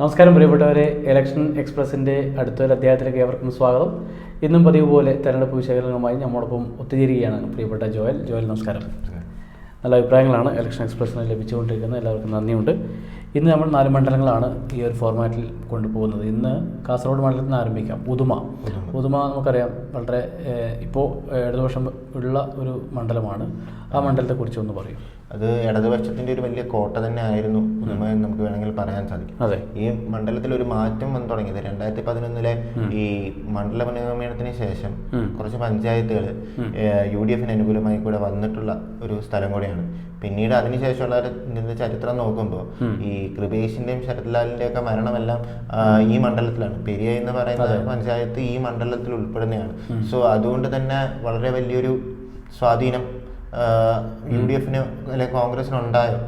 നമസ്കാരം പ്രിയപ്പെട്ടവരെ ഇലക്ഷൻ എക്സ്പ്രസിന്റെ അടുത്തൊരു അധ്യായത്തിലേക്ക് ഏവർക്കും സ്വാഗതം. ഇന്നും പതിവ് പോലെ തെരഞ്ഞെടുപ്പ് വിശകലനവുമായി നമ്മോടൊപ്പം ഒത്തുചേരുകയാണ് പ്രിയപ്പെട്ട ജോയൽ. ജോയൽ നമസ്കാരം. നല്ല അഭിപ്രായങ്ങളാണ് ഇലക്ഷൻ എക്സ്പ്രസ്സിന് ലഭിച്ചുകൊണ്ടിരിക്കുന്നത്. എല്ലാവർക്കും നന്ദിയുണ്ട്. ഇന്ന് നമ്മൾ നാല് മണ്ഡലങ്ങളാണ് ഈ ഒരു ഫോർമാറ്റിൽ കൊണ്ടുപോകുന്നത്. ഇന്ന് കാസർഗോഡ് മണ്ഡലത്തിൽ നിന്ന് ആരംഭിക്കാം. ഉദുമ. ഉദുമ. നമുക്കറിയാം. വളരെ ഇപ്പോൾ ഇടതുപക്ഷം ഉള്ള ഒരു മണ്ഡലമാണ്. ആ മണ്ഡലത്തെക്കുറിച്ച് ഒന്ന് പറയും. അത് ഇടതുപക്ഷത്തിന്റെ ഒരു വലിയ കോട്ട തന്നെ ആയിരുന്നു എന്ന് നമുക്ക് വേണമെങ്കിൽ പറയാൻ സാധിക്കും. ഈ മണ്ഡലത്തിൽ ഒരു മാറ്റം വന്നു തുടങ്ങിയത് രണ്ടായിരത്തി പതിനൊന്നിലെ ഈ മണ്ഡല പുനർനിർമ്മാണത്തിന് ശേഷം കുറച്ച് പഞ്ചായത്തുകൾ യു ഡി എഫിന് അനുകൂലമായി കൂടെ വന്നിട്ടുള്ള ഒരു സ്ഥലം കൂടിയാണ്. പിന്നീട് അതിനുശേഷമുള്ള ചരിത്രം നോക്കുമ്പോൾ ഈ കൃപേഷിന്റെയും ശരത്ലാലിന്റെയും ഒക്കെ മരണമെല്ലാം ഈ മണ്ഡലത്തിലാണ്. പെരിയ എന്ന് പറയുന്ന പഞ്ചായത്ത് ഈ മണ്ഡലത്തിൽ ഉൾപ്പെടുന്നതാണ്. സോ അതുകൊണ്ട് തന്നെ വളരെ വലിയൊരു സ്വാധീനം യു ഡി എഫിന് അല്ലെങ്കിൽ കോൺഗ്രസിന് ഉണ്ടായോ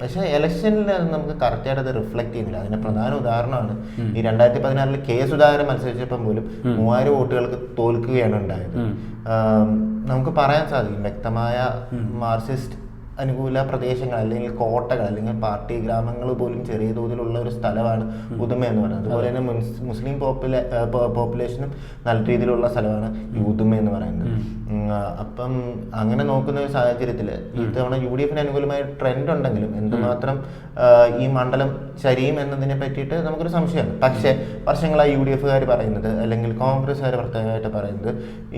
പക്ഷെ ഇലക്ഷനിൽ അത് നമുക്ക് കറക്റ്റായിട്ട് അത് റിഫ്ലക്ട് ചെയ്യുന്നില്ല. അതിന്റെ പ്രധാന ഉദാഹരണമാണ് ഈ രണ്ടായിരത്തി പതിനാറിൽ കെ സുധാകരൻ മത്സരിച്ചപ്പോൾ പോലും മൂവായിരം വോട്ടുകൾക്ക് തോൽക്കുകയാണ് ഉണ്ടായത്. നമുക്ക് പറയാൻ സാധിക്കും. വ്യക്തമായ മാർക്സിസ്റ്റ് അനുകൂല പ്രദേശങ്ങൾ അല്ലെങ്കിൽ കോട്ടകൾ അല്ലെങ്കിൽ പാർട്ടി ഗ്രാമങ്ങൾ പോലും ചെറിയ തോതിലുള്ള ഒരു സ്ഥലമാണ് ഉദുമ എന്ന് പറയുന്നത്. അതുപോലെ തന്നെ മുസ്ലിം പോപ്പുലേ പോപ്പുലേഷനും നല്ല രീതിയിലുള്ള സ്ഥലമാണ് ഈ ഉദുമ എന്ന് പറയുന്നത്. അപ്പം അങ്ങനെ നോക്കുന്ന ഒരു സാഹചര്യത്തിൽ ഇത്തവണ യു ഡി എഫിന് അനുകൂലമായ ട്രെൻഡ് ഉണ്ടെങ്കിലും എന്തുമാത്രം ഈ മണ്ഡലം ചരിയും എന്നതിനെ പറ്റിയിട്ട് നമുക്കൊരു സംശയമാണ്. പക്ഷേ വർഷങ്ങളായി യു ഡി എഫുകാർ പറയുന്നത് അല്ലെങ്കിൽ കോൺഗ്രസ്സുകാർ പ്രത്യേകമായിട്ട് പറയുന്നത്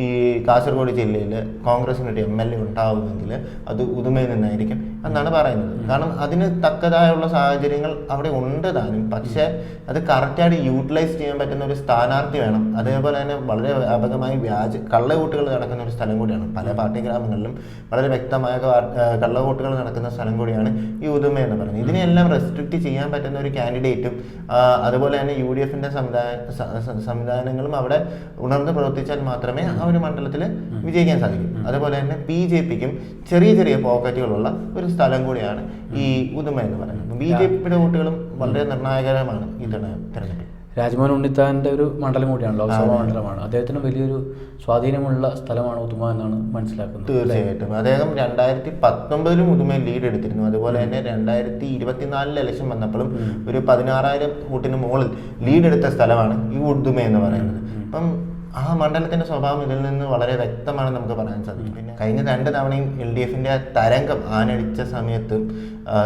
ഈ കാസർഗോഡ് ജില്ലയിൽ കോൺഗ്രസിന് ഒരു എം എൽ എ ഉണ്ടാവുമെങ്കിൽ അത് ഉദുമയിൽ നിന്നായിരിക്കും എന്നാണ് പറയുന്നത്. കാരണം അതിന് തക്കതായുള്ള സാഹചര്യങ്ങൾ അവിടെ ഉണ്ട് താനും. പക്ഷേ അത് കറക്റ്റായിട്ട് യൂട്ടിലൈസ് ചെയ്യാൻ പറ്റുന്ന ഒരു സ്ഥാനാർത്ഥി വേണം. അതേപോലെ തന്നെ വളരെ വ്യാപകമായി വ്യാജ കള്ളവോട്ടുകൾ നടക്കുന്ന ഒരു സ്ഥലം കൂടിയാണ്. പല പാർട്ടി ഗ്രാമങ്ങളിലും വളരെ വ്യക്തമായ കള്ളവോട്ടുകൾ നടക്കുന്ന സ്ഥലം കൂടിയാണ് ഈ ഉദുമ എന്ന് പറയുന്നത്. ഇതിനെല്ലാം റെസ്ട്രിക്റ്റ് ചെയ്യാൻ പറ്റുന്ന ഒരു കാൻഡിഡേറ്റും അതുപോലെ തന്നെ യു ഡി എഫിന്റെ സംവിധാനങ്ങളും അവിടെ ഉണർന്ന് പ്രവർത്തിച്ചാൽ മാത്രമേ ആ ഒരു മണ്ഡലത്തിൽ വിജയിക്കാൻ സാധിക്കൂ. അതുപോലെ തന്നെ ബി ജെ പിക്കും ചെറിയ ചെറിയ പോക്കറ്റുകളുള്ള ഒരു സ്ഥലം കൂടിയാണ് ഈ ഉദുമ എന്ന് പറയുന്നത്. ബി ജെ പിയുടെ വോട്ടുകളും വളരെ നിർണായകരമാണ് ഈ തെരഞ്ഞെടുപ്പ് തെരഞ്ഞെടുപ്പിൽ. രാജ്മോഹൻ ഉണ്ണിത്താന്റെ ഒരു മണ്ഡലം കൂടിയാണ് ലോക്സഭാ മണ്ഡലമാണ്. അദ്ദേഹത്തിന് വലിയൊരു സ്വാധീനമുള്ള സ്ഥലമാണ് ഉദുമ എന്നാണ് മനസ്സിലാക്കുന്നത് തീർച്ചയായിട്ടും. അദ്ദേഹം രണ്ടായിരത്തി പത്തൊമ്പതിലും ഉദുമയിൽ ലീഡ് എടുത്തിരുന്നു. അതുപോലെ തന്നെ രണ്ടായിരത്തി ഇരുപത്തിനാലിലെ ഇലക്ഷൻ വന്നപ്പോഴും ഒരു പതിനാറായിരം വോട്ടിന് മുകളിൽ ലീഡ് എടുത്ത സ്ഥലമാണ് ഈ ഉദുമ എന്ന് പറയുന്നത്. അപ്പം ആ മണ്ഡലത്തിന്റെ സ്വഭാവം ഇതിൽ നിന്ന് വളരെ വ്യക്തമാണ് നമുക്ക് പറയാൻ സാധിക്കും. പിന്നെ കഴിഞ്ഞ രണ്ട് തവണയും എൽ ഡി എഫിന്റെ തരംഗം ആനടിച്ച സമയത്തും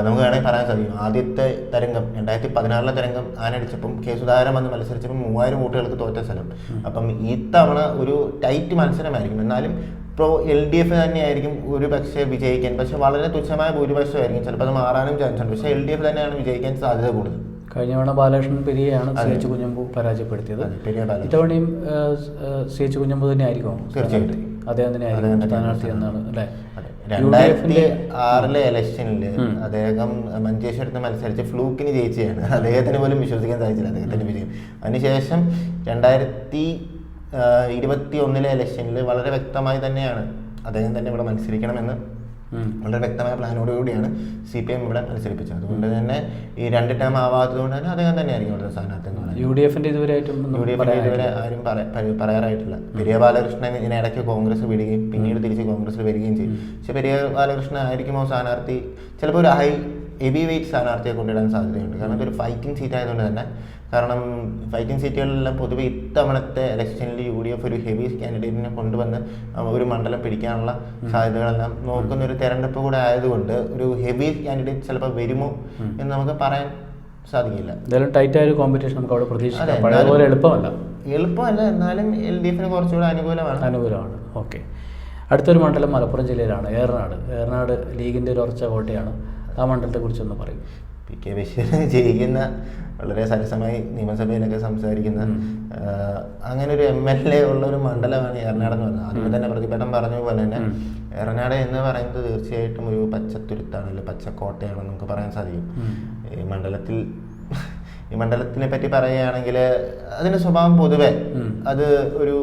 നമുക്ക് വേണമെങ്കിൽ പറയാൻ സാധിക്കും. ആദ്യത്തെ തരംഗം രണ്ടായിരത്തി പതിനാറിലെ തരംഗം ആനടിച്ചപ്പം കെ സുധാകരൻ വന്ന് മത്സരിച്ചപ്പം മൂവായിരം വോട്ടുകൾക്ക് തോറ്റ സ്ഥലം. അപ്പം ഈ തവണ ഒരു ടൈറ്റ് മത്സരമായിരിക്കും. എന്നാലും ഇപ്പോൾ എൽ ഡി എഫ് തന്നെയായിരിക്കും ഒരു പക്ഷേ വിജയിക്കാൻ പക്ഷെ വളരെ തുച്ഛമായ ഭൂരിപക്ഷമായിരിക്കും. ചിലപ്പോൾ അത് മാറാനും ചാൻസ് ഉണ്ട്. പക്ഷേ എൽ ഡി എഫ് തന്നെയാണ് വിജയിക്കാൻ സാധ്യത കൂടുതൽ. കഴിഞ്ഞ തവണ ബാലകൃഷ്ണൻ പെരിയയാണ് സി എച്ച് കുഞ്ഞമ്പു പരാജയപ്പെടുത്തിയത്. ഇത്തവണയും സി എച്ച് കുഞ്ഞമ്പു തന്നെ ആയിരിക്കും തീർച്ചയായിട്ടും. അദ്ദേഹം തന്നെ ആയിരിക്കും സ്ഥാനാർത്ഥി എന്നാണ് അല്ലേ? രണ്ടായിരത്തി ആറിലെ ഇലക്ഷനിൽ അദ്ദേഹം മഞ്ചേശ്വരത്ത് മത്സരിച്ച് ഫ്ലൂക്കിന് ജയിച്ചതാണ്. അദ്ദേഹത്തിന് പോലും വിശ്വസിക്കാൻ സാധിച്ചില്ല. അദ്ദേഹത്തിന്റെ വിജയം. അതിനുശേഷം രണ്ടായിരത്തി ഇരുപത്തി ഒന്നിലെ ഇലക്ഷനിൽ വളരെ വ്യക്തമായി തന്നെയാണ് അദ്ദേഹം തന്നെ ഇവിടെ മത്സരിക്കണമെന്ന്. വളരെ വ്യക്തമായ പ്ലാനോടുകൂടിയാണ് സി പി എം ഇവിടെ മത്സരിപ്പിച്ചത്. അതുകൊണ്ട് തന്നെ ഈ രണ്ട് ടൈം ആവാത്തത് കൊണ്ട് തന്നെ അദ്ദേഹം തന്നെയായിരിക്കും ഇവിടുത്തെ സ്ഥാനാർത്ഥി എന്ന് പറയുന്നത്. യു ഡി എഫിന്റെ ഒന്നും യു ഡി എഫിന്റെ ഇതുവരെ ആരും പറ- പറയാറായിട്ടില്ല. പെരിയ ബാലകൃഷ്ണൻ ഇതിനിടയ്ക്ക് കോൺഗ്രസ് വിടുകയും പിന്നീട് തിരിച്ച് കോൺഗ്രസ് വരികയും ചെയ്യും പക്ഷെ പെരിയ ബാലകൃഷ്ണൻ ആയിരിക്കുമോ സ്ഥാനാർത്ഥി? ചിലപ്പോൾ ഒരു ഹൈ ഹെവി വെയിറ്റ് സ്ഥാനാർത്ഥിയെ കൊണ്ടിടാൻ സാധ്യതയുണ്ട്. കാരണം ഒരു ഫൈറ്റിംഗ് സീറ്റ് ആയതുകൊണ്ട് തന്നെ കാരണം ഫൈറ്റിംഗ് സീറ്റുകളിലെല്ലാം പൊതുവെ ഇത്തവണത്തെ ഇലക്ഷനിൽ യു ഡി എഫ് ഒരു ഹെവി കാൻഡിഡേറ്റിനെ കൊണ്ടുവന്ന് ഒരു മണ്ഡലം പിടിക്കാനുള്ള സാധ്യതകളെല്ലാം നോക്കുന്ന ഒരു തെരഞ്ഞെടുപ്പ് കൂടെ ആയതുകൊണ്ട് ഒരു ഹെവി കാൻഡിഡേറ്റ് ചിലപ്പോൾ വരുമോ എന്ന് നമുക്ക് പറയാൻ സാധിക്കില്ല. എന്തായാലും ടൈറ്റ് ആയ ഒരു കോമ്പറ്റീഷൻ നമുക്ക് അവിടെ പ്രതീക്ഷിക്കാം. പഴയതുപോലെ എളുപ്പമല്ല. എളുപ്പമല്ല എന്നാലും എൽ ഡി എഫിന് കുറച്ചുകൂടെ അനുകൂലമാണ്. അനുകൂലമാണ്. ഓക്കെ. അടുത്തൊരു മണ്ഡലം മലപ്പുറം ജില്ലയിലാണ് ഏറനാട്. ഏറനാട് ലീഗിന്റെ ഒരു ഉറച്ച കോട്ടയാണ്. ആ മണ്ഡലത്തെക്കുറിച്ചൊന്ന് പറയും. പി കെ ബഷീർ ജയിക്കുന്ന വളരെ സരസമായി നിയമസഭയിലൊക്കെ സംസാരിക്കുന്ന അങ്ങനെ ഒരു എം എൽ എ ഉള്ള ഒരു മണ്ഡലമാണ് എറണാട് എന്ന് പറയുന്നത്. അതുപോലെ തന്നെ പ്രതിപടം പറഞ്ഞ പോലെ തന്നെ എറണാട് എന്ന് പറയുന്നത് തീർച്ചയായിട്ടും ഒരു പച്ചത്തുരുത്താണ് അല്ലെങ്കിൽ പച്ചക്കോട്ടയാണെന്ന് നമുക്ക് പറയാൻ സാധിക്കും. ഈ മണ്ഡലത്തിൽ ഈ മണ്ഡലത്തിനെ പറ്റി പറയുകയാണെങ്കിൽ അതിന്റെ സ്വഭാവം പൊതുവെ അത് ഒരു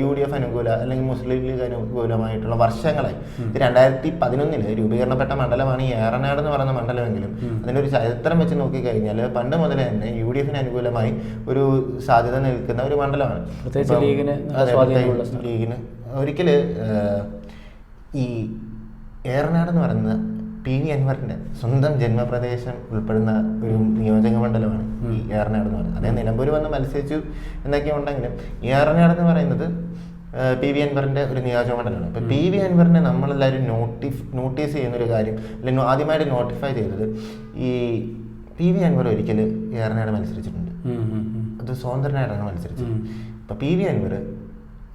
യു ഡി എഫ് അനുകൂല അല്ലെങ്കിൽ മുസ്ലിം ലീഗ് അനുകൂലമായിട്ടുള്ള വർഷങ്ങളായി. രണ്ടായിരത്തി പതിനൊന്നിൽ രൂപീകരണപ്പെട്ട മണ്ഡലമാണ് ഈ ഏറനാട് എന്ന് പറയുന്ന മണ്ഡലമെങ്കിലും. അതിന്റെ ഒരു ചരിത്രം വെച്ച് നോക്കിക്കഴിഞ്ഞാൽ പണ്ട് മുതൽ തന്നെ യു ഡി എഫിന് അനുകൂലമായി ഒരു സാധ്യത നിൽക്കുന്ന ഒരു മണ്ഡലമാണ്. ലീഗിന് ഒരിക്കൽ ഈ ഏറനാട് എന്ന് പറയുന്ന പി വി അൻവറിന്റെ സ്വന്തം ജന്മപ്രദേശം ഉൾപ്പെടുന്ന ഒരു നിയോജക മണ്ഡലമാണ് ഈ ഏറനാട് എന്ന് പറയുന്നത്. അദ്ദേഹം നിലമ്പൂർ വന്ന് മത്സരിച്ചു എന്നൊക്കെ ഉണ്ടെങ്കിലും ഏറനാട് എന്ന് പറയുന്നത് പി വി അൻവറിന്റെ ഒരു നിയോജക മണ്ഡലമാണ്. അപ്പൊ പി വി അൻവറിനെ നമ്മളെല്ലാവരും നോട്ടിഫ് നോട്ടീസ് ചെയ്യുന്ന ഒരു കാര്യം അല്ലെങ്കിൽ ആദ്യമായിട്ട് നോട്ടിഫൈ ചെയ്തത് ഈ പി വി അൻവർ ഒരിക്കൽ ഏറനാട് മത്സരിച്ചിട്ടുണ്ട്. അത് സ്വതന്ത്രനായിട്ടാണ് മത്സരിച്ചത്. അപ്പൊ പി വി അൻവർ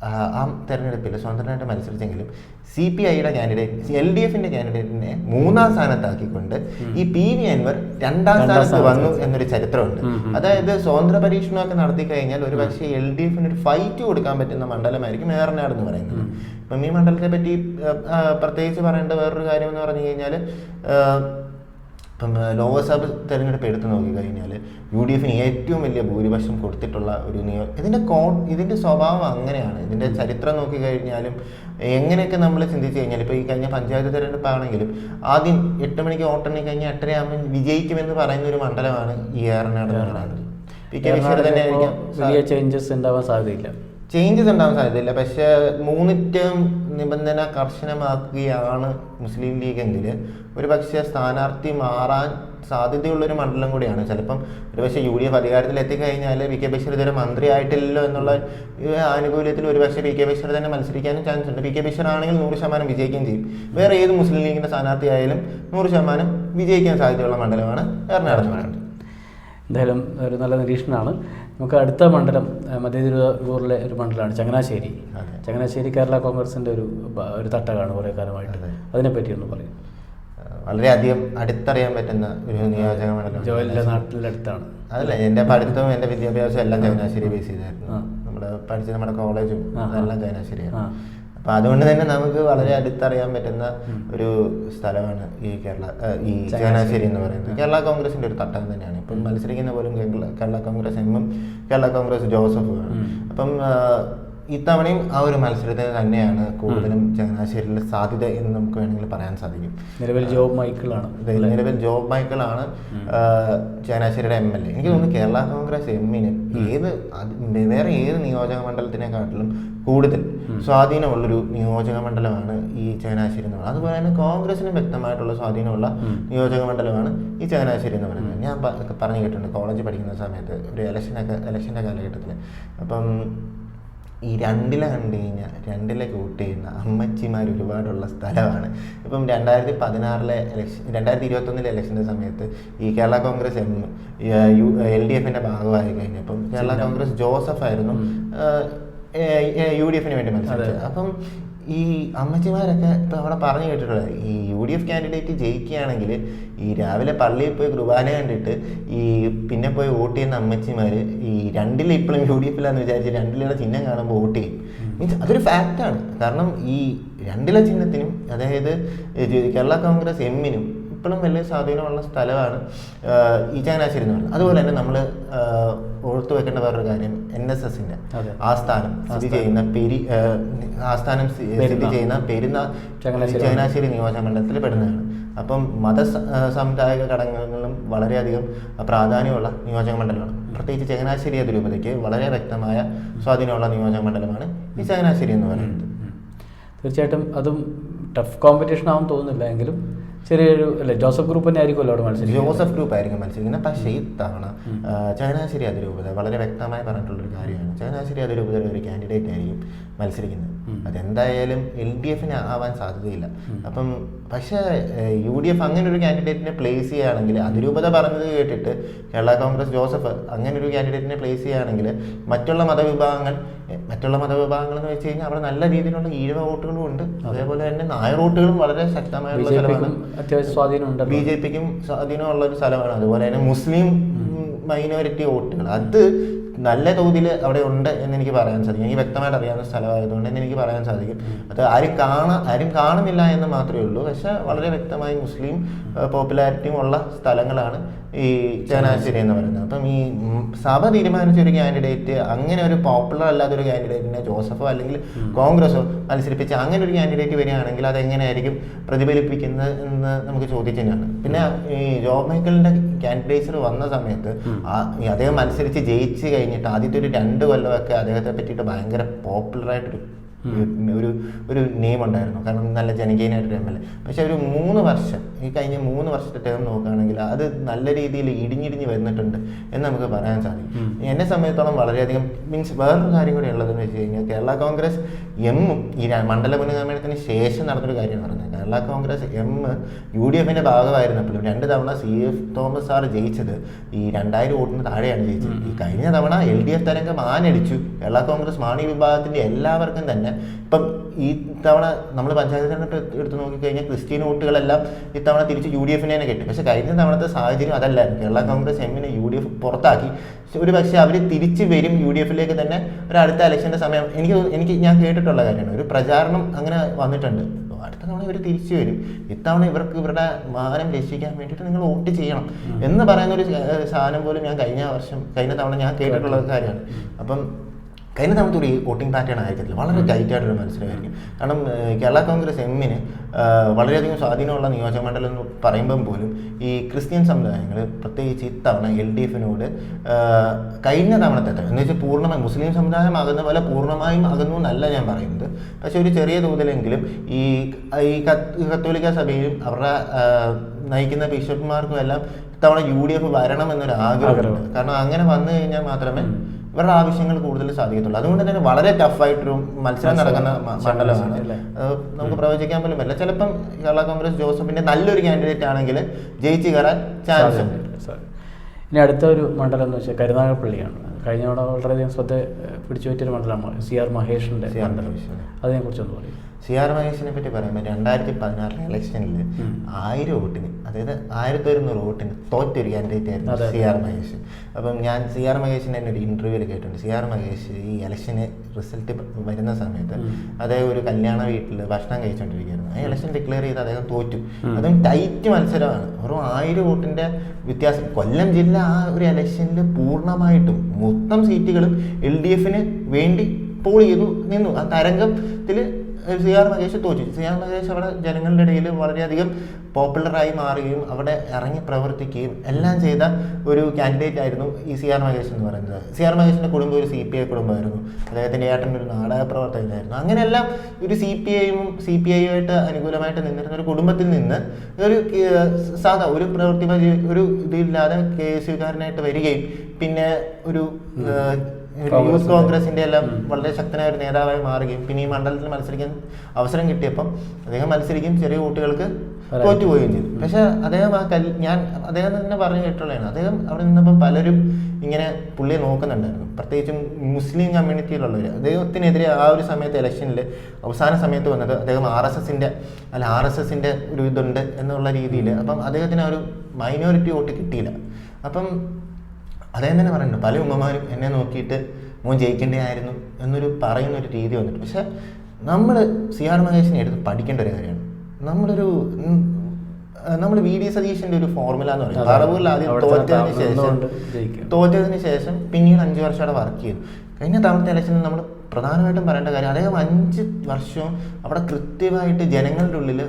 ആ തെരഞ്ഞെടുപ്പിൽ സ്വതന്ത്രനായിട്ട് മത്സരിച്ചെങ്കിലും സി പി ഐയുടെ കാൻഡിഡേറ്റ് എൽ ഡി എഫിന്റെ കാൻഡിഡേറ്റിനെ മൂന്നാം സ്ഥാനത്താക്കിക്കൊണ്ട് ഈ പി വി അൻവർ രണ്ടാം സ്ഥാനത്ത് വന്നു എന്നൊരു ചരിത്രമുണ്ട്. അതായത് സ്വതന്ത്ര പരീക്ഷണമൊക്കെ നടത്തി കഴിഞ്ഞാൽ ഒരു പക്ഷേ എൽ ഡി എഫിന് ഒരു ഫൈറ്റ് കൊടുക്കാൻ പറ്റുന്ന മണ്ഡലമായിരിക്കും ഏറെനാട് എന്ന് പറയുന്നത്. ഇപ്പം ഈ മണ്ഡലത്തെ പറ്റി പ്രത്യേകിച്ച് പറയേണ്ട വേറൊരു കാര്യം എന്ന് പറഞ്ഞു കഴിഞ്ഞാൽ ഇപ്പം ലോകസഭ തെരഞ്ഞെടുപ്പ് എടുത്തു നോക്കിക്കഴിഞ്ഞാൽ യു ഡി എഫിന് ഏറ്റവും വലിയ ഭൂരിപക്ഷം കൊടുത്തിട്ടുള്ള ഒരു നിയോ ഇതിന്റെ കോ ഇതിന്റെ സ്വഭാവം അങ്ങനെയാണ്. ഇതിന്റെ ചരിത്രം നോക്കിക്കഴിഞ്ഞാലും എങ്ങനെയൊക്കെ നമ്മൾ ചിന്തിച്ച് കഴിഞ്ഞാൽ ഇപ്പോൾ ഈ കഴിഞ്ഞ പഞ്ചായത്ത് തെരഞ്ഞെടുപ്പാണെങ്കിലും ആദ്യം എട്ട് മണിക്ക് വോട്ടെണ്ണി കഴിഞ്ഞാൽ എട്ടരയാകുമ്പോൾ വിജയിക്കുമെന്ന് പറയുന്ന ഒരു മണ്ഡലമാണ് ഈ ഏറനാട് മണ്ഡലം പി കെ വിശ്വർ തന്നെ ആയിരിക്കാം വലിയ ചേഞ്ചസ് ഉണ്ടാവാൻ സാധ്യതയില്ല. ചേഞ്ചസ് ഉണ്ടാവാൻ സാധ്യതയില്ല. പക്ഷേ മൂന്നിറ്റം നിബന്ധന കർശനമാക്കുകയാണ് മുസ്ലിം ലീഗ് എങ്കിൽ ഒരു പക്ഷേ സ്ഥാനാർത്ഥി മാറാൻ സാധ്യതയുള്ളൊരു മണ്ഡലം കൂടിയാണ്. ചിലപ്പം ഒരു പക്ഷേ യു ഡി എഫ് അധികാരത്തിൽ എത്തിക്കഴിഞ്ഞാൽ വി കെ ബഷീർ ഇതുവരെ മന്ത്രി ആയിട്ടില്ലല്ലോ എന്നുള്ള ആനുകൂല്യത്തിൽ ഒരു പക്ഷേ വി കെ ബഷീർ തന്നെ മത്സരിക്കാനും ചാൻസ് ഉണ്ട്. വി കെ ബഷീർ ആണെങ്കിൽ നൂറ് ശതമാനം വിജയിക്കുകയും ചെയ്യും. വേറെ ഏത് മുസ്ലിം ലീഗിന്റെ സ്ഥാനാർത്ഥി ആയാലും നൂറ് ശതമാനം വിജയിക്കാൻ സാധ്യതയുള്ള മണ്ഡലമാണ് എറണാകുളം എന്തായാലും ഒരു നല്ല നിരീക്ഷണമാണ്. നമുക്ക് അടുത്ത മണ്ഡലം മധ്യ തിരുവൂരിലെ ഒരു മണ്ഡലമാണ് ചങ്ങനാശ്ശേരി. ചങ്ങനാശ്ശേരി കേരള കോൺഗ്രസിന്റെ ഒരു ഒരു തട്ടകാണ് കുറേ കാലമായിട്ട് അതെ. അതിനെപ്പറ്റി ഒന്ന് പറയും വളരെയധികം അടുത്തറിയാൻ പറ്റുന്ന ഒരു നിയോജക മണ്ഡലം ജോലിയുടെ നാട്ടിലെ അടുത്താണ് അതല്ല എന്റെ പഠിത്തവും എന്റെ വിദ്യാഭ്യാസവും എല്ലാം ചങ്ങനാശ്ശേരി ബേസ് ചെയ്തായിരുന്നു നമ്മൾ നമ്മുടെ പഠിച്ച നമ്മുടെ കോളേജും. അതെല്ലാം ചങ്ങനാശ്ശേരിയാണ്. അപ്പൊ അതുകൊണ്ട് തന്നെ നമുക്ക് വളരെ അടുത്തറിയാൻ പറ്റുന്ന ഒരു സ്ഥലമാണ് ഈ കേരള ഈ ചങ്ങനാശ്ശേരി. എന്ന് പറയുന്നത്. കേരള കോൺഗ്രസിന്റെ ഒരു തട്ടകം തന്നെയാണ്. ഇപ്പം മത്സരിക്കുന്ന പോലും കേരള കോൺഗ്രസ് എന്നും കേരള കോൺഗ്രസ് ജോസഫുമാണ്. അപ്പം ഇത്തവണയും ആ ഒരു മത്സരത്തിന് തന്നെയാണ് കൂടുതലും ചങ്ങനാശ്ശേരിയിൽ സാധ്യത എന്ന് നമുക്ക് വേണമെങ്കിൽ പറയാൻ സാധിക്കും. നിലവിൽ ജോബ് മൈക്കിളാണ് നിലവിൽ ജോബ് മൈക്കിളാണ് ചങ്ങനാശ്ശേരിയുടെ എം എൽ എ. എനിക്ക് തോന്നുന്നു കേരള കോൺഗ്രസ് എമ്മിന് ഏത് വേറെ ഏത് നിയോജക മണ്ഡലത്തിനെക്കാട്ടിലും കൂടുതൽ സ്വാധീനമുള്ളൊരു നിയോജക മണ്ഡലമാണ് ഈ ചങ്ങനാശ്ശേരി എന്ന് പറയുന്നത്. അതുപോലെ തന്നെ കോൺഗ്രസിന് വ്യക്തമായിട്ടുള്ള സ്വാധീനമുള്ള നിയോജക മണ്ഡലമാണ് ഈ ചങ്ങനാശ്ശേരി എന്ന് പറയുന്നത്. ഞാൻ പറഞ്ഞു കേട്ടിട്ടുണ്ട്. കോളേജ് പഠിക്കുന്ന സമയത്ത് ഒരു ഇലക്ഷനൊക്കെ ഇലക്ഷന്റെ കാലഘട്ടത്തിൽ അപ്പം ഈ രണ്ടില കണ്ടു കഴിഞ്ഞാൽ രണ്ടില കൂട്ട് കഴിഞ്ഞ അമ്മച്ചിമാർ ഒരുപാടുള്ള സ്ഥലമാണ്. ഇപ്പം രണ്ടായിരത്തി പതിനാറിലെ ഇലക്ഷൻ രണ്ടായിരത്തി ഇരുപത്തൊന്നിലെ ഇലക്ഷന്റെ സമയത്ത് ഈ Kerala Congress M U L D എഫിന്റെ ഭാഗമായി കഴിഞ്ഞപ്പം കേരള കോൺഗ്രസ് ജോസഫ് ആയിരുന്നു യു ഡി എഫിന് വേണ്ടി മത്സരിച്ചത്. അപ്പം ഈ അമ്മച്ചിമാരൊക്കെ ഇപ്പം അവിടെ പറഞ്ഞു കേട്ടിട്ടുള്ളത്. ഈ യു ഡി എഫ് കാൻഡിഡേറ്റ് ജയിക്കുകയാണെങ്കിൽ ഈ രാവിലെ പള്ളിയിൽ പോയി കുർബാന കണ്ടിട്ട് ഈ പിന്നെ പോയി വോട്ട് ചെയ്യുന്ന അമ്മച്ചിമാർ ഈ രണ്ടിൽ ഇപ്പോഴും യു ഡി എഫിലാന്ന് വിചാരിച്ച് രണ്ടിലുള്ള ചിഹ്നം കാണുമ്പോൾ വോട്ട് ചെയ്യും. മീൻസ് അതൊരു ഫാക്റ്റാണ് കാരണം ഈ രണ്ടിലെ ചിഹ്നത്തിനും അതായത് കേരള കോൺഗ്രസ് എമ്മിനും ഇപ്പോഴും വലിയ സ്വാധീനമുള്ള സ്ഥലമാണ് ഈ ചങ്ങനാശ്ശേരി എന്ന് പറയുന്നത്. അതുപോലെ തന്നെ നമ്മൾ ഓർത്തു വെക്കേണ്ട വേറൊരു കാര്യം എൻ എസ് എസിന്റെ. ആസ്ഥാനം സ്ഥിതി ചെയ്യുന്ന പെരി ആസ്ഥാനം സ്ഥി- സ്ഥിതി ചെയ്യുന്ന പെരുന്ന ചങ്ങനാശ്ശേരി. നിയോജക മണ്ഡലത്തിൽ പെടുന്നതാണ്. അപ്പം മത സാമുദായിക ഘടകങ്ങളും വളരെയധികം പ്രാധാന്യമുള്ള നിയോജക മണ്ഡലമാണ്. പ്രത്യേകിച്ച് ചങ്ങനാശ്ശേരി അതിരൂപതയ്ക്ക് വളരെ വ്യക്തമായ സ്വാധീനമുള്ള നിയോജക മണ്ഡലമാണ് ഈ ചങ്ങനാശ്ശേരി എന്ന് പറയുന്നത്. തീർച്ചയായിട്ടും അതും ടഫ് കോമ്പറ്റീഷൻ ആവും തോന്നുന്നില്ല എങ്കിലും ചെറിയൊരു അല്ലെ ജോസഫ് ഗ്രൂപ്പ് തന്നെ ആയിരിക്കുമല്ലോ അവിടെ മത്സരിക്കുന്നത്? ജോസഫ് ഗ്രൂപ്പ് ആയിരിക്കും മത്സരിക്കുന്നത്. പക്ഷേ ഇത്തവണ ചങ്ങനാശ്ശേരി അതിരൂപത വളരെ വ്യക്തമായി പറഞ്ഞിട്ടുള്ളൊരു കാര്യമാണ്. ചങ്ങനാശ്ശേരി അതിരൂപതയുടെ ഒരു കാൻഡിഡേറ്റ് ആയിരിക്കും മത്സരിക്കുന്നത്. അതെന്തായാലും എൽ ഡി എഫിന് ആവാൻ സാധ്യതയില്ല. അപ്പം പക്ഷേ യു ഡി എഫ് അങ്ങനെ ഒരു കാൻഡിഡേറ്റിനെ പ്ലേസ് ചെയ്യുകയാണെങ്കിൽ അതിരൂപത പറഞ്ഞത് കേട്ടിട്ട് കേരള കോൺഗ്രസ് ജോസഫ് അങ്ങനെ ഒരു കാൻഡിഡേറ്റിനെ പ്ലേസ് ചെയ്യുകയാണെങ്കിൽ മറ്റുള്ള മതവിഭാഗങ്ങൾ മറ്റുള്ള മതവിഭാഗങ്ങൾ എന്ന് വെച്ച് കഴിഞ്ഞാൽ അവിടെ നല്ല രീതിയിലുള്ള ഈഴവ വോട്ടുകളും ഉണ്ട്. അതേപോലെ തന്നെ നായർ വോട്ടുകളും വളരെ ശക്തമായിട്ടുള്ള ശക്തമായുള്ള സ്ഥലമാണ്. ബി ജെ പിക്കും സ്വാധീനമുള്ള ഒരു സ്ഥലമാണ്. അതുപോലെ തന്നെ മുസ്ലിം മൈനോറിറ്റി വോട്ടുകൾ. അത് നല്ല തോതിൽ അവിടെ ഉണ്ട് എന്ന് എനിക്ക് പറയാൻ സാധിക്കും. എനിക്ക് വ്യക്തമായിട്ട് അറിയാവുന്ന സ്ഥലമായതുകൊണ്ട് എന്ന് എനിക്ക് പറയാൻ സാധിക്കും. അത് ആരും കാണ ആരും കാണുന്നില്ല എന്ന് മാത്രമേ ഉള്ളൂ. പക്ഷേ വളരെ വ്യക്തമായി മുസ്ലിം പോപ്പുലാരിറ്റിയും ഉള്ള സ്ഥലങ്ങളാണ്. ഈ ചങ്ങനാശ്ശേരി എന്ന് പറയുന്നത്. അപ്പം ഈ സഭ തീരുമാനിച്ച ഒരു കാൻഡിഡേറ്റ് അങ്ങനെ ഒരു പോപ്പുലർ അല്ലാത്ത ഒരു കാൻഡിഡേറ്റിനെ ജോസഫോ അല്ലെങ്കിൽ കോൺഗ്രസോ മത്സരിപ്പിച്ച് അങ്ങനെ ഒരു കാൻഡിഡേറ്റ് വരികയാണെങ്കിൽ അത് എങ്ങനെയായിരിക്കും പ്രതിഫലിപ്പിക്കുന്നത് എന്ന് നമുക്ക് ചോദ്യം പിന്നെ ഈ ജോബ് മൈക്കിളിന്റെ കാൻഡിഡേറ്റ്സ് വന്ന സമയത്ത് അദ്ദേഹം മത്സരിച്ച് ജയിച്ച് കഴിഞ്ഞിട്ട് ആദ്യത്തെ ഒരു രണ്ട് കൊല്ലമൊക്കെ അദ്ദേഹത്തെ പറ്റിയിട്ട് ഭയങ്കര പോപ്പുലർ ആയിട്ടൊരു ഒരു ഒരു നെയിം ഉണ്ടായിരുന്നു. കാരണം നല്ല ജനകീയനായിട്ടൊരു എം എൽ എ പക്ഷെ ഒരു മൂന്ന് വർഷം ഈ കഴിഞ്ഞ മൂന്ന് വർഷത്തെ ടേം നോക്കുകയാണെങ്കിൽ അത് നല്ല രീതിയിൽ ഇടിഞ്ഞിടിഞ്ഞ് വന്നിട്ടുണ്ട് എന്ന് നമുക്ക് പറയാൻ സാധിക്കും. എന്നെ സംബന്ധിച്ചോളം വളരെയധികം മീൻസ് വേറൊരു കാര്യം കൂടി ഉള്ളതെന്ന് വെച്ച് കഴിഞ്ഞാൽ കേരള കോൺഗ്രസ് എമ്മും ഈ മണ്ഡല പുനർനിർമ്മാണത്തിന് ശേഷം നടന്നൊരു കാര്യം പറഞ്ഞത്. Kerala Congress M U D എഫിന്റെ ഭാഗമായിരുന്നപ്പോഴും രണ്ട് തവണ സി എഫ് തോമസ് സാർ ജയിച്ചത് ഈ രണ്ടായിരം വോട്ടിന് താഴെയാണ് ജയിച്ചത്. ഈ കഴിഞ്ഞ തവണ എൽ ഡി എഫ് തരംഗം ആനടിച്ചു കേരള കോൺഗ്രസ് മാണി വിഭാഗത്തിന്റെ എല്ലാവർക്കും തന്നെ ഇപ്പം ഈ തവണ നമ്മൾ പഞ്ചായത്ത് തെരഞ്ഞെടുപ്പ് എടുത്ത് നോക്കിക്കഴിഞ്ഞാൽ ക്രിസ്ത്യൻ വോട്ടുകളെല്ലാം ഇത്തവണ തിരിച്ച് യു ഡി എഫിനെ തന്നെ കിട്ടും. പക്ഷേ കഴിഞ്ഞ തവണത്തെ സാഹചര്യം അതല്ലായിരുന്നു. കേരള കോൺഗ്രസ് എമ്മിനെ യു ഡി എഫ് പുറത്താക്കി ഒരു പക്ഷേ അവർ തിരിച്ച് വരും യു ഡി എഫിലേക്ക് തന്നെ ഒരു അടുത്ത ഇലക്ഷന്റെ സമയം. എനിക്ക് എനിക്ക് ഞാൻ കേട്ടിട്ടുള്ള കാര്യമാണ്. ഒരു പ്രചാരണം അങ്ങനെ വന്നിട്ടുണ്ട്. അടുത്ത തവണ ഇവർ തിരിച്ചു വരും. ഇത്തവണ ഇവർക്ക് ഇവരുടെ മാനം രക്ഷിക്കാൻ വേണ്ടിയിട്ട് നിങ്ങൾ വോട്ട് ചെയ്യണം എന്ന് പറയുന്ന ഒരു സാധനം പോലും ഞാൻ കഴിഞ്ഞ വർഷം കഴിഞ്ഞ തവണ ഞാൻ കേട്ടിട്ടുള്ള കാര്യമാണ്. അപ്പം കഴിഞ്ഞ തവണത്തെ ഒരു വോട്ടിംഗ് പാറ്റേൺ ആയിരിക്കത്തില്ല. വളരെ ടൈറ്റ് ആയിട്ടൊരു മത്സരമായിരിക്കും. കാരണം കേരള കോൺഗ്രസ് എമ്മിന് വളരെയധികം സ്വാധീനമുള്ള നിയോജക മണ്ഡലം എന്ന് പറയുമ്പം പോലും ഈ ക്രിസ്ത്യൻ സമുദായങ്ങൾ പ്രത്യേകിച്ച് ഇത്തവണ എൽ ഡി എഫിനോട് കഴിഞ്ഞ തവണത്തെ എന്ന് വെച്ചാൽ പൂർണമായി മുസ്ലിം സമുദായം ആകുന്ന പോലെ പൂർണമായും അകുന്നു എന്നല്ല ഞാൻ പറയുന്നത്. പക്ഷേ ഒരു ചെറിയ തോതിലെങ്കിലും ഈ ഈ കത്ത് കത്തോലിക്ക സഭയിലും അവരുടെ നയിക്കുന്ന ബിഷപ്പ്മാർക്കും എല്ലാം ഇത്തവണ യു ഡി എഫ് വരണം എന്നൊരു ആഗ്രഹമുണ്ട്. കാരണം അങ്ങനെ വന്നു കഴിഞ്ഞാൽ മാത്രമേ ഇവരുടെ ആവശ്യങ്ങൾ കൂടുതൽ സാധിക്കത്തുള്ളൂ. അതുകൊണ്ട് തന്നെ വളരെ ടഫായിട്ടൊരു മത്സരം നടക്കുന്ന മണ്ഡലമാണ്. നമുക്ക് പ്രവചിക്കാൻ പോലും പറ്റില്ല. ചിലപ്പം കേരള കോൺഗ്രസ് ജോസഫിന്റെ നല്ലൊരു കാൻഡിഡേറ്റ് ആണെങ്കിൽ ജയിച്ചു കയറാൻ ചാൻസ് ഉണ്ട്. ഇനി അടുത്ത ഒരു മണ്ഡലം എന്ന് വെച്ചാൽ കരുനാഗപ്പള്ളിയാണ്. കഴിഞ്ഞ തവണ വളരെയധികം ശ്രദ്ധ ഏഹ്, പിടിച്ചു പറ്റിയൊരു മണ്ഡലമാണ് സി ആർ മഹേഷിന്റെ മണ്ഡലം. മഹേഷിന്റെ. അതിനെക്കുറിച്ച് ഒന്ന് പറയും. സി ആർ മഹേഷിനെ പറ്റി പറയുമ്പോൾ രണ്ടായിരത്തി പതിനാറിലെ ഇലക്ഷനിൽ. ആയിരം വോട്ടിന് അതായത് ആയിരത്തി ഒരുന്നൂറ് വോട്ടിന് തോറ്റൊരു കാൻഡിഡേറ്റ് ആയിരുന്നു. സി ആർ മഹേഷ് അപ്പം ഞാൻ സി ആർ മഹേഷിന്റെ തന്നെ ഒരു ഇന്റർവ്യൂവിൽ കേട്ടിട്ടുണ്ട് സി ആർ മഹേഷ് ഈ ഇലക്ഷന് റിസൾട്ട് വരുന്ന സമയത്ത്. അദ്ദേഹം ഒരു കല്യാണ വീട്ടിൽ ഭക്ഷണം കഴിച്ചുകൊണ്ടിരിക്കുകയായിരുന്നു ആ ഇലക്ഷൻ ഡിക്ലെയർ ചെയ്ത് അദ്ദേഹം തോറ്റു. അതും ടൈറ്റ് മത്സരമാണ് വെറും ആയിരം വോട്ടിന്റെ വ്യത്യാസം കൊല്ലം ജില്ല ആ ഒരു ഇലക്ഷനിൽ പൂർണമായിട്ടും മൊത്തം സീറ്റുകളും എൽ ഡി എഫിന് വേണ്ടി പോൾ ചെയ്തു നിന്നു ആ തരംഗത്തിൽ സി ആർ മഹേഷ് തോറ്റു. സി ആർ മഹേഷ് അവിടെ ജനങ്ങളുടെ ഇടയിൽ വളരെയധികം പോപ്പുലറായി മാറുകയും അവിടെ ഇറങ്ങി പ്രവർത്തിക്കുകയും എല്ലാം ചെയ്ത ഒരു കാൻഡിഡേറ്റ് ആയിരുന്നു ഈ സി ആർ മഹേഷ് എന്ന് പറയുന്നത്. സി ആർ മഹേഷിന്റെ കുടുംബം ഒരു സി പി ഐ കുടുംബമായിരുന്നു. അദ്ദേഹത്തിന്റെ ഏട്ടൻ ഒരു നാടക പ്രവർത്തകനായിരുന്നു. അങ്ങനെയെല്ലാം ഒരു സി പി ഐയും സി പി ഐയുമായിട്ട് അനുകൂലമായിട്ട് നിന്നിരുന്ന ഒരു കുടുംബത്തിൽ നിന്ന് ഒരു സാധാ ഒരു പ്രവൃത്തി ഒരു ഇതില്ലാതെ കെ എസ് യുക്കാരനായിട്ട് വരികയും പിന്നെ ഒരു യൂത്ത് കോൺഗ്രസിന്റെ- എല്ലാം വളരെ ശക്തനായ ഒരു നേതാവായി മാറുകയും പിന്നെ ഈ മണ്ഡലത്തിൽ മത്സരിക്കാൻ അവസരം കിട്ടിയപ്പം അദ്ദേഹം മത്സരിക്കും ചെറിയ കുട്ടികൾക്ക്. തോറ്റുപോവുകയും ചെയ്തു. പക്ഷെ അദ്ദേഹം ആ കൽ ഞാൻ അദ്ദേഹം തന്നെ പറഞ്ഞു കേട്ടുള്ളതാണ് അദ്ദേഹം അവിടെ നിന്നപ്പോൾ പലരും ഇങ്ങനെ പുള്ളിയെ നോക്കുന്നുണ്ടായിരുന്നു. പ്രത്യേകിച്ചും മുസ്ലിം കമ്മ്യൂണിറ്റിയിലുള്ളവർ അദ്ദേഹത്തിനെതിരെ ആ ഒരു സമയത്ത് ഇലക്ഷനിൽ അവസാന സമയത്ത് വന്നത് അദ്ദേഹം ആർ എസ് എസിന്റെ അല്ല ആർ എസ് എസിന്റെ ഒരു ഇതുണ്ട് എന്നുള്ള രീതിയിൽ അപ്പം അദ്ദേഹത്തിന് ആ ഒരു മൈനോറിറ്റി വോട്ട് കിട്ടിയില്ല. അപ്പം അദ്ദേഹം തന്നെ പറയുന്നുണ്ട് പല ഉമ്മമാരും എന്നെ നോക്കിയിട്ട് മോൻ ജയിക്കേണ്ടതായിരുന്നു എന്നൊരു പറയുന്ന ഒരു രീതി വന്നിട്ട് പക്ഷേ നമ്മൾ സി ആർ മഹേഷിനെ എടുത്ത് പഠിക്കേണ്ട ഒരു കാര്യമാണ്. നമ്മളൊരു നമ്മൾ വി ഡി സതീഷിന്റെ ഒരു ഫോർമുല എന്ന് പറയുന്നത്. പറവൂരിൽ ആദ്യം തോറ്റതിന് ശേഷം തോറ്റതിന് ശേഷം പിന്നീട് അഞ്ച് വർഷം അവിടെ വർക്ക് ചെയ്തു. കഴിഞ്ഞ തവണത്തെ ഇലക്ഷനിൽ നമ്മൾ പ്രധാനമായിട്ടും പറയേണ്ട കാര്യം അദ്ദേഹം അഞ്ച് വർഷവും അവിടെ കൃത്യമായിട്ട് ജനങ്ങളുടെ ഉള്ളിൽ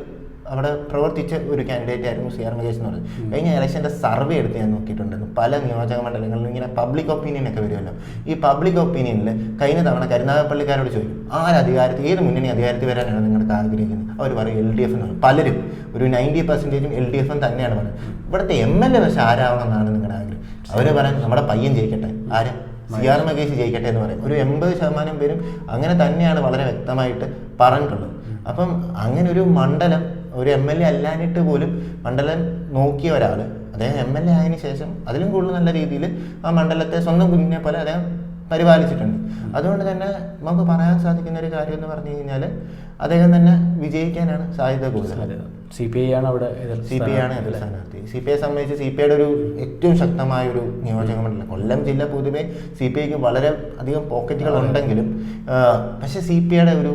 അവിടെ പ്രവർത്തിച്ച ഒരു കാൻഡിഡേറ്റ് ആയിരുന്നു സി ആർ മഹേഷ് എന്ന് പറഞ്ഞത്. കഴിഞ്ഞ ഇലക്ഷന്റെ സർവേ എടുത്ത് ഞാൻ നോക്കിയിട്ടുണ്ടായിരുന്നു. പല നിയോജക മണ്ഡലങ്ങളിലും ഇങ്ങനെ പബ്ലിക് ഒപ്പീനിയൻ ഒക്കെ വരുമല്ലോ. ഈ പബ്ലിക് ഒപ്പീനിയനിൽ കഴിഞ്ഞ തവണ കരുനാഗപ്പള്ളിക്കാരോട് ചോദിക്കും ആര് അധികാരത്തിൽ ഏത് മുന്നണി അധികാരത്തിൽ വരാനാണ് നിങ്ങൾക്ക് ആഗ്രഹിക്കുന്നത്? അവർ പറയും എൽ ഡി എഫ് എന്ന് പറയും പലരും ഒരു നയന്റി പെർസെന്റേജും എൽ ഡി എഫും തന്നെയാണ് പറയുന്നത് ഇവിടുത്തെ എം എൽ എ പക്ഷേ ആരാവണം എന്നാണ് നിങ്ങളുടെ ആഗ്രഹം. അവർ പറയാൻ നമ്മുടെ പയ്യൻ ജയിക്കട്ടെ. ആര്? സി ആർ മകേഷ് ജയിക്കട്ടെ എന്ന് പറയും. ഒരു എൺപത് ശതമാനം പേരും അങ്ങനെ തന്നെയാണ് വളരെ വ്യക്തമായിട്ട് പറഞ്ഞിട്ടുള്ളത്. അപ്പം അങ്ങനെ ഒരു മണ്ഡലം ഒരു എം എൽ എ അല്ലാനിട്ട് പോലും മണ്ഡലം നോക്കിയ ഒരാൾ അദ്ദേഹം എം എൽ എ ആയതിനു ശേഷം അതിലും കൂടുതൽ നല്ല രീതിയിൽ ആ മണ്ഡലത്തെ സ്വന്തം കുഞ്ഞിനെ പോലെ അദ്ദേഹം പരിപാലിച്ചിട്ടുണ്ട്. അതുകൊണ്ട് തന്നെ നമുക്ക് പറയാൻ സാധിക്കുന്ന ഒരു കാര്യം എന്ന് പറഞ്ഞു കഴിഞ്ഞാൽ അദ്ദേഹം തന്നെ വിജയിക്കാനാണ് സാധ്യത കൂടുതൽ. സി പി ഐ ആണ് അവിടെ സി പി ഐ ആണ് എതിർ സ്ഥാനാർത്ഥി. സി പി ഐ സംബന്ധിച്ച് സി പി ഐയുടെ ഒരു ഏറ്റവും ശക്തമായ ഒരു നിയോജക മണ്ഡലം. കൊല്ലം ജില്ല പൊതുവെ സി പി ഐക്ക് വളരെ അധികം പോക്കറ്റുകൾ ഉണ്ടെങ്കിലും പക്ഷേ സി പി ഐയുടെ ഒരു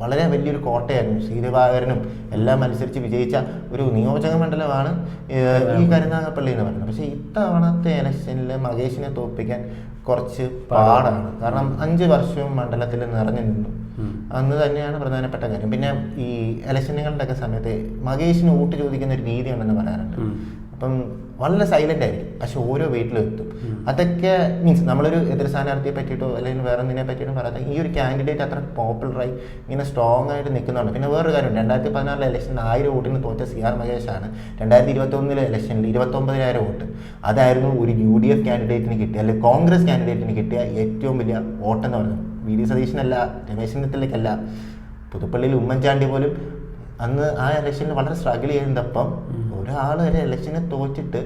വളരെ വലിയൊരു കോട്ടയായിരുന്നു. ശ്രീദേവാകരനും എല്ലാം അനുസരിച്ച് വിജയിച്ച ഒരു നിയോജക മണ്ഡലമാണ് ഈ കരുനാഗപ്പള്ളി എന്ന് പറയുന്നത്. പക്ഷേ ഇത്തവണത്തെ ഇലക്ഷനിൽ മകേഷിനെ തോൽപ്പിക്കാൻ കുറച്ച് പാടാണ്. കാരണം അഞ്ച് വർഷവും മണ്ഡലത്തിൽ നിറഞ്ഞു നിന്നു. അന്ന് തന്നെയാണ് പ്രധാനപ്പെട്ട കാര്യം. പിന്നെ ഈ ഇലക്ഷനുകളുടെ ഒക്കെ സമയത്ത് മകേഷിന് വോട്ട് ചോദിക്കുന്ന ഒരു രീതി ഉണ്ടെന്ന് പറയാറുണ്ട്. അപ്പം വളരെ സൈലന്റ് ആയിരിക്കും. പക്ഷെ ഓരോ വീട്ടിലും എത്തും. അതൊക്കെ മീൻസ് നമ്മളൊരു എതിർ സ്ഥാനാർത്ഥിയെ പറ്റിയിട്ടോ അല്ലെങ്കിൽ വേറെ എന്തിനെ പറ്റിയിട്ടോ പറയാത്ത ഈ ഒരു കാൻഡിഡേറ്റ് അത്ര പോപ്പുലറായി ഇങ്ങനെ സ്ട്രോങ് ആയിട്ട് നിൽക്കുന്നുണ്ട്. പിന്നെ വേറൊരു കാര്യം രണ്ടായിരത്തി പതിനാറിലെ ഇലക്ഷനിൽ ആയിരം വോട്ടിന് തോറ്റ സി ആർ മഹേഷാണ് രണ്ടായിരത്തി ഇരുപത്തി ഒന്നിലെ ഇലക്ഷനിൽ ഇരുപത്തൊമ്പതിനായിരം വോട്ട്. അതായിരുന്നു ഒരു യു ഡി എഫ് കാൻഡിഡേറ്റിന് കിട്ടിയ അല്ലെങ്കിൽ കോൺഗ്രസ് കാൻഡിഡേറ്റിന് കിട്ടിയ ഏറ്റവും വലിയ വോട്ടെന്ന് പറയുന്നത്. വി ഡി സതീശനല്ല രമേശ് ചെന്നിത്തലയ്ക്കല്ല. പുതുപ്പള്ളിയിൽ ഉമ്മൻചാണ്ടി പോലും അന്ന് ആ ഇലക്ഷനിൽ വളരെ സ്ട്രഗിൾ ചെയ്യുന്നപ്പം ഒരാൾ ഒരു ഇലക്ഷനെ തോറ്റിട്ട്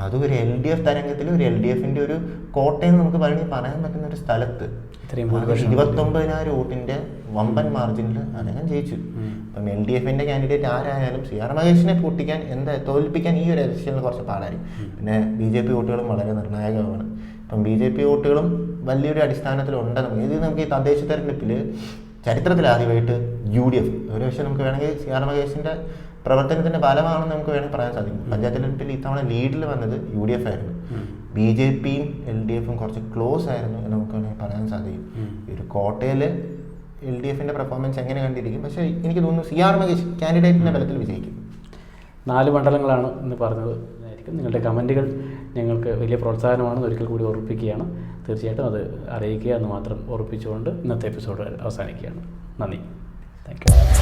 അതും ഒരു എൽ ഡി എഫ് തരംഗത്തിൽ ഒരു എൽ ഡി എഫിന്റെ ഒരു കോട്ടയം നമുക്ക് പറയണി പറയാൻ പറ്റുന്ന ഒരു സ്ഥലത്ത്. ഇരുപത്തൊമ്പതിനായിരം വോട്ടിന്റെ വമ്പൻ മാർജിനിൽ അദ്ദേഹം ജയിച്ചു. അപ്പം എൽ ഡി എഫിന്റെ കാൻഡിഡേറ്റ് ആരായാലും സി ആർ മഹേഷിനെ പൊട്ടിക്കാൻ എന്താ തോൽപ്പിക്കാൻ ഈ ഒരു ഇലക്ഷനിൽ കുറച്ച് പാടായി. പിന്നെ ബി ജെ പി വോട്ടുകളും വളരെ നിർണായകമാണ്. ഇപ്പം ബി ജെ പി വോട്ടുകളും വലിയൊരു അടിസ്ഥാനത്തിലുണ്ട് നമുക്ക് ഇത് നമുക്ക് ഈ തദ്ദേശ തെരഞ്ഞെടുപ്പിൽ ചരിത്രത്തിൽ ആദ്യമായിട്ട് യു ഡി എഫ്. ഒരു പക്ഷേ നമുക്ക് വേണമെങ്കിൽ സി ആർ മഹേഷിന്റെ പ്രവർത്തനത്തിന്റെ ഫലമാണെന്ന് നമുക്ക് വേണമെങ്കിൽ പറയാൻ സാധിക്കും. പഞ്ചായത്ത് തെരഞ്ഞെടുപ്പിൽ ഇത്തവണ ലീഡിൽ വന്നത് യു ഡി എഫ് ആയിരുന്നു ബി ജെ പിയും എൽ ഡി എഫും കുറച്ച് ക്ലോസ് ആയിരുന്നു എന്ന് നമുക്ക് വേണമെങ്കിൽ പറയാൻ സാധിക്കും. ഒരു കോട്ടയിൽ എൽ ഡി എഫിന്റെ പെർഫോമൻസ് എങ്ങനെ കണ്ടിരിക്കും? പക്ഷേ എനിക്ക് തോന്നുന്നു സി ആർ മഹേഷ് കാൻഡിഡേറ്റിന്റെ ബലത്തിൽ വിജയിക്കും. നാല് മണ്ഡലങ്ങളാണ് എന്ന് പറഞ്ഞത്. ആയിരിക്കും നിങ്ങളുടെ കമന്റുകൾ ഞങ്ങൾക്ക് വലിയ പ്രോത്സാഹനമാണെന്ന് ഒരിക്കൽ കൂടി ഓർമ്മിപ്പിക്കുകയാണ് തീർച്ചയായിട്ടും അത് അറിയിക്കുക എന്ന് മാത്രം ഓർപ്പിച്ചുകൊണ്ട് ഇന്നത്തെ എപ്പിസോഡ് അവസാനിക്കുകയാണ്. നന്ദി. Thank you.